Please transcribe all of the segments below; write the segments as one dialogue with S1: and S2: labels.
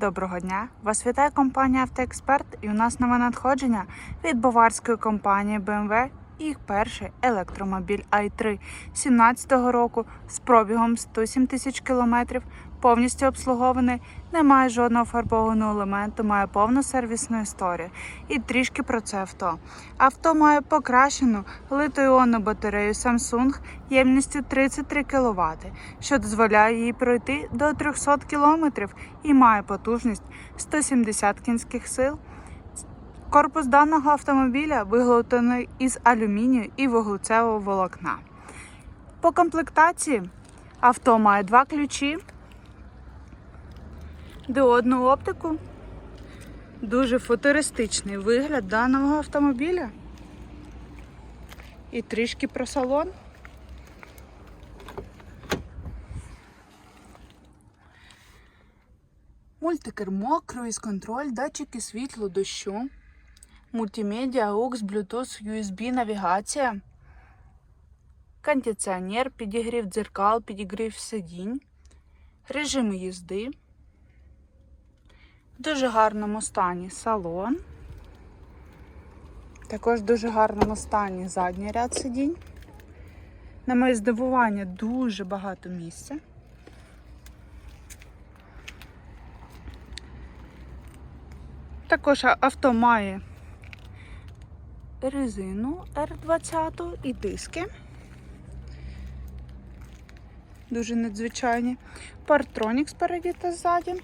S1: Доброго дня! Вас вітає компанія Автоексперт і у нас нове надходження від баварської компанії BMW. Їх перший електромобіль i3 17-го року з пробігом 107 тисяч кілометрів, повністю обслугований, не має жодного фарбованого елементу, має повну сервісну історію. І трішки про це авто. Авто має покращену литий-іонну батарею Samsung ємністю 33 кВт, що дозволяє їй пройти до 300 км і має потужність 170 кінських сил. Корпус даного автомобіля виготовлений із алюмінію і вуглецевого волокна. По комплектації авто має два ключі, диодну оптику, дуже футуристичний вигляд даного автомобіля. І трішки про салон. Мультикермо, круїз-контроль, датчики світлу, дощу, мультимедіа, AUX, Bluetooth, USB, навігація, кондиціонер, підігрів дзеркал, підігрів сидінь, режими їзди. В дуже гарному стані салон. Також в дуже гарному стані задній ряд сидінь. На моє здивування дуже багато місця. Також авто має резину R20 і диски. Дуже надзвичайні. Партронік спереді та ззаді.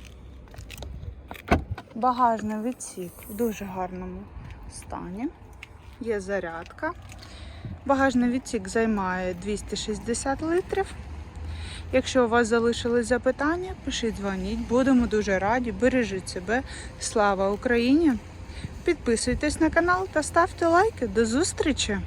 S1: Багажний відсік в дуже гарному стані. Є зарядка. Багажний відсік займає 260 литрів. Якщо у вас залишились запитання, пишіть, дзвоніть. Будемо дуже раді. Бережіть себе. Слава Україні! Підписуйтесь на канал та ставте лайки. До зустрічі!